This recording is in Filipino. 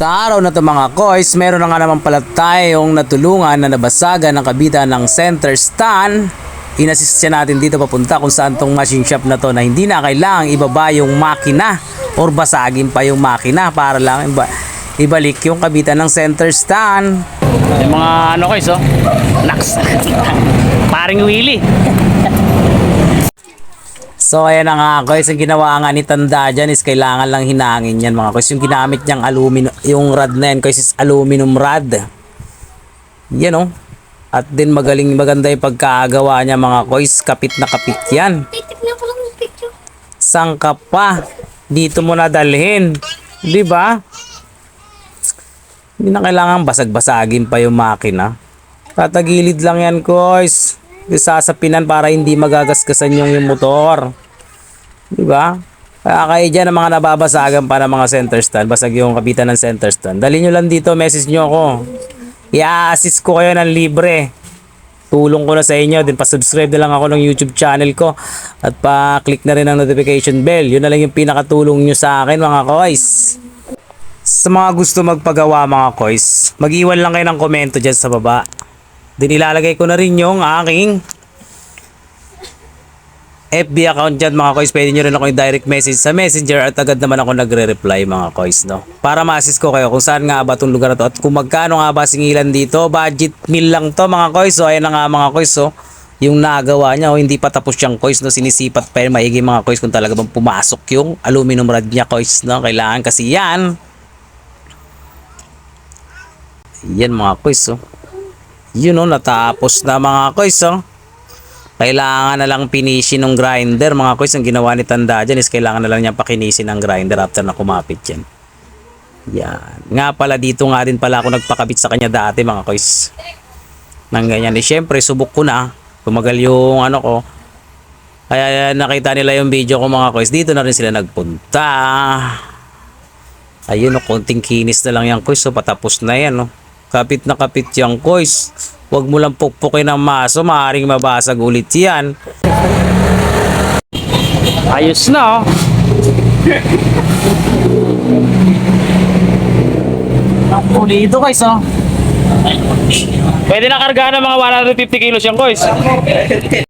Sa araw na to mga koys, meron na nga naman pala tayong natulungan na nabasagan ng kabitan ng center stand. Inassist siya natin dito papunta kung saan tong machine shop na to na hindi na kailangang ibaba yung makina or basagin pa yung makina para lang iba, ibalik yung kabitan ng center stand. Yung mga ano koys oh, naks. Paring Willy. So ayan na nga guys, ang ginawa nga ni Tanda dyan is kailangan lang hinangin yan mga guys. Yung ginamit niyang aluminum, yung rod na yan guys is aluminum rod. Yan oh. At din magaling maganda yung pagkagawa niya mga guys. Kapit na kapit yan. Titignan ko lang yung picture. Sangka pa. Dito mo na dalhin. Di ba? Hindi na kailangan basag-basagin pa yung makina. Tatagilid lang yan guys. Sasapinan para hindi magagasgasan yung, yung motor. Di ba? Kaya kayo dyan ang mga nababasagan pa ng mga center stand. Basag yung kapitan ng center stand. Dali nyo lang dito, message nyo ako. I-assist ko kayo ng libre. Tulong ko na sa inyo. Din pa-subscribe na lang ako ng YouTube channel ko. At pa-click na rin ang notification bell. Yun na lang yung pinakatulong nyo sa akin mga koys. Sa mga gusto magpagawa mga koys, mag-iwan lang kayo ng komento dyan sa baba. Din ilalagay ko na rin yung aking FB account dyan mga koys. Pwede nyo rin ako yung direct message sa messenger at agad naman ako nagre-reply mga koys. No? Para ma-assist ko kayo kung saan nga ba itong lugar na to at kung magkano nga ba singilan dito. Budget meal lang to mga koys. So ayan na nga mga koys. So, yung nagawa niya, oh, hindi pa tapos yung koys. No? Sinisipat pa yung maigi mga koys kung talaga bang pumasok yung aluminum rod niya koys. No? Kailangan kasi yan. Yan mga koys. Oh. Yun oh, natapos na mga koys. Oh. Kailangan na lang pinisin ng grinder. Mga koys, ang ginawa ni Tanda dyan is kailangan na lang niya pakinisin ng grinder after na kumapit yan. Yan. Nga pala dito nga din pala ako nagpakabit sa kanya dati mga koys. Nang ganyan. Eh, syempre, subok ko na. Tumagal yung ano ko. Kaya nakita nila yung video ko mga koys. Dito na rin sila nagpunta. Ayun o, konting kinis na lang yan koys. So patapos na yan o. Kapit na kapit yan koys. Huwag mo lang pukpukin ng maso. Maaaring mabasag ulit yan. Ayos na oh. Pulido guys oh. Pwede na kargahan ng mga 150 kilos yan guys.